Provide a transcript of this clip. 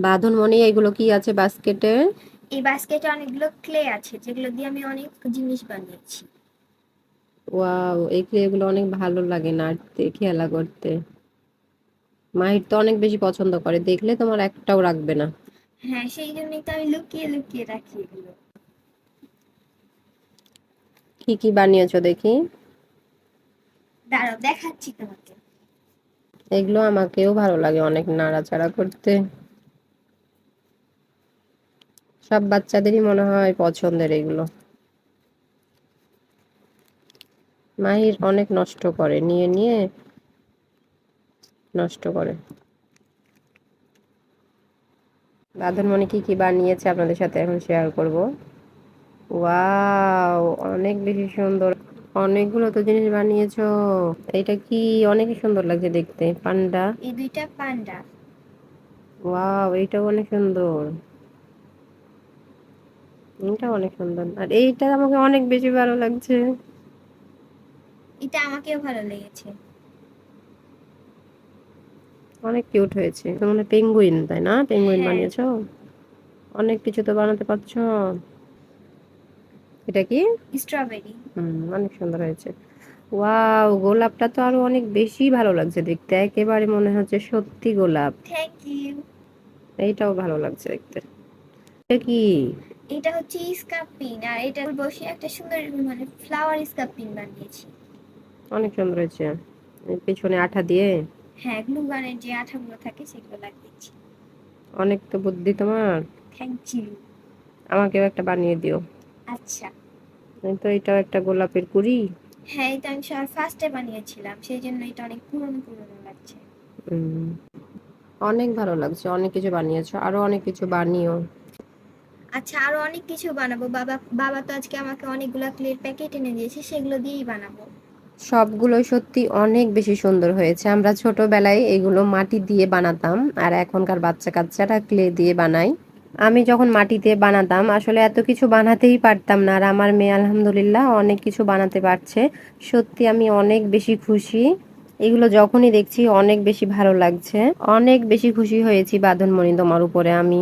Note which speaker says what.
Speaker 1: বাঁধন মনি এগুলো কি আছে বাস্কেটে
Speaker 2: এই বাস্কেটে অনেকগুলো ক্লে আছে যেগুলো দিয়ে আমি অনেক জিনিস বানিয়েছি।
Speaker 1: ওয়াও এই ক্লে ক্লেগুলো অনেক ভালো লাগে নাড়তে খেলা করতে। মাহির তো অনেক বেশি পছন্দ করে দেখলে তোমার একটাও রাখবে না।
Speaker 2: হ্যাঁ সেই জন্যই তো আমি লুকিয়ে লুকিয়ে রাখি এগুলো।
Speaker 1: কি কি বানিয়েছো দেখি?
Speaker 2: দাঁড়াও দেখাচ্ছি তোমাকে।
Speaker 1: এগুলো আমাকেও ভালো লাগে অনেক নাড়াচাড়া করতে। সব বাচ্চাদেরই মনে হয় পছন্দের এগুলো। মাহির অনেক নষ্ট করে নিয়ে নিয়ে নষ্ট করে। বাঁধনমণি কি কি বানিয়েছে আপনাদের সাথে এখন শেয়ার করব? ওয়াও অনেক বেশি সুন্দর। অনেকগুলো তো জিনিস বানিয়েছো। এটা কি অনেক সুন্দর লাগছে দেখতে পান্ডা।
Speaker 2: এই দুইটা পান্ডা।
Speaker 1: ওয়াও এইটাও অনেক সুন্দর। এটা অনেক সুন্দর। আর এইটা আমাকে অনেক বেশি ভালো লাগছে।
Speaker 2: এটা আমাকেও ভালো লেগেছে।
Speaker 1: অনেক কিউট হয়েছে। তো মানে পেঙ্গুইন তাই না? পেঙ্গুইন
Speaker 2: হ্যাঁ।
Speaker 1: বানিয়েছো? অনেক কিছু তো বানাতে পারছ। এটা কি?
Speaker 2: স্ট্রবেরি
Speaker 1: হুম অনেক সুন্দর হয়েছে। ওয়াও গোলাপটা তো আরও অনেক বেশি ভালো লাগছে দেখতে। একেবারে মনে হচ্ছে সত্যি গোলাপ।
Speaker 2: থ্যাংক ইউ
Speaker 1: এইটাও ভালো লাগছে দেখতে। এটা কি?
Speaker 2: এটা হচ্ছে স্কাপিং আর এটা বসে একটা সুন্দর মানে ফ্লাওয়ার স্কাপিং বানিয়েছি।
Speaker 1: অনেক সুন্দর হয়েছে। পিছনে আঠা দিয়ে?
Speaker 2: হ্যাঁ গ্লু গানের যে আঠাগুলো থাকে সেগুলো লাগিয়েছি।
Speaker 1: অনেক তো বুদ্ধি তোমার।
Speaker 2: থ্যাংক ইউ
Speaker 1: আমাকেও একটা বানিয়ে দিও।
Speaker 2: আচ্ছা।
Speaker 1: তো এটাও একটা গোলাপের কুড়ি।
Speaker 2: হ্যাঁ এটা আমি সবার ফার্স্টে বানিয়েছিলাম সেই জন্য এটা অনেক পুরনো পুরনো লাগছে।
Speaker 1: অনেক ভালো লাগছে অনেক কিছু বানিয়েছো আরও অনেক কিছু বানিও।
Speaker 2: আচ্ছা আরও অনেক কিছু বানাবো। বাবা বাবা তো আজকে আমাকে অনেকগুলো ক্লের প্যাকেট এনে দিয়েছে, সেগুলো দিয়েই বানাবো।
Speaker 1: সবগুলো সত্যি অনেক বেশি সুন্দর হয়েছে। আমরা ছোটবেলায় এগুলো মাটি দিয়ে বানাতাম, আর এখনকার বাচ্চা কাচ্চারা ক্লে দিয়ে বানায়। আমি যখন মাটিতে বানাতাম, আসলে এত কিছু বানাতেই পারতাম না, আর আমার মেয়ে আলহামদুলিল্লাহ অনেক কিছু বানাতে পারছে। সত্যি আমি অনেক বেশি খুশি। এগুলো যখনই দেখছি, অনেক বেশি ভালো লাগছে। অনেক বেশি খুশি হয়েছি বাঁধনমণি তোমার উপরে আমি।